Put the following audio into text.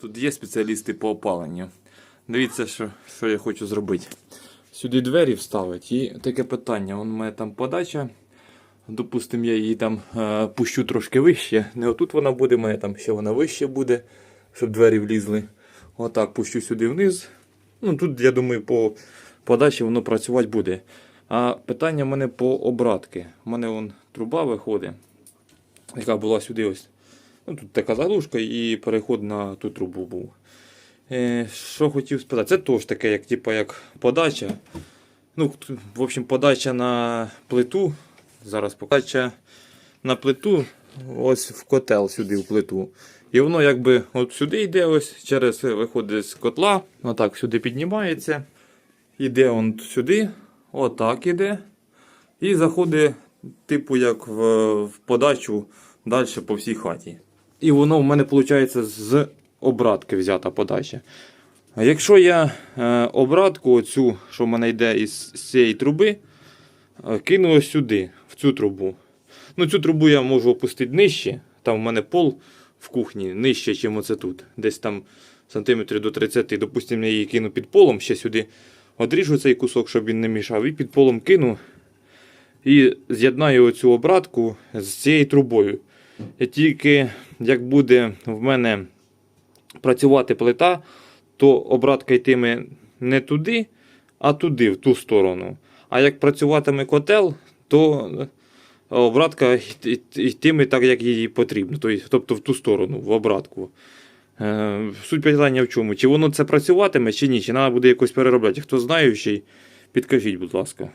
Тут є спеціалісти по опаленню. Дивіться, що, що я хочу зробити. Сюди двері вставити і таке питання. Вон у мене там подача. Допустимо, я її там е, пущу трошки вище. Не отут вона буде, у мене там ще вона вище буде, щоб двері влізли. Отак пущу сюди вниз. Ну тут, я думаю, по подачі воно працювати буде. А питання в мене по обратки. У мене вон труба виходить, яка була сюди ось. Ну, тут така заглушка і переход на ту трубу був. Е, що хотів спитати, це теж таке, як, типу, як подача. Ну, в общем, подача на плиту. Зараз подача на плиту, ось в котел сюди, в плиту. І воно якби от сюди йде, ось через виходить з котла, отак сюди піднімається. Іде он сюди, отак іде. І заходить, типу, як в, в подачу далі по всій хаті. І воно в мене виходить з обратки взята подача. Якщо я е, обратку, оцю, що в мене йде із цієї труби, е, кину сюди, в цю трубу. Ну, цю трубу я можу опустити нижче. Там в мене пол в кухні нижче, ніж оце тут. Десь там сантиметрів до 30. Допустимо, я її кину під полом, ще сюди одріжу цей кусок, щоб він не мішав, і під полом кину. І з'єднаю оцю обратку з цією трубою. І тільки як буде в мене працювати плита, то обратка йтиме не туди, а туди, в ту сторону. А як працюватиме котел, то обратка йт- йт- йтиме так, як їй потрібно. Тобто- в ту сторону, в обратку. Е, Суть питання в чому? Чи воно це працюватиме, чи ні? Чи треба буде якось переробляти? Хто знаючий, підкажіть, будь ласка.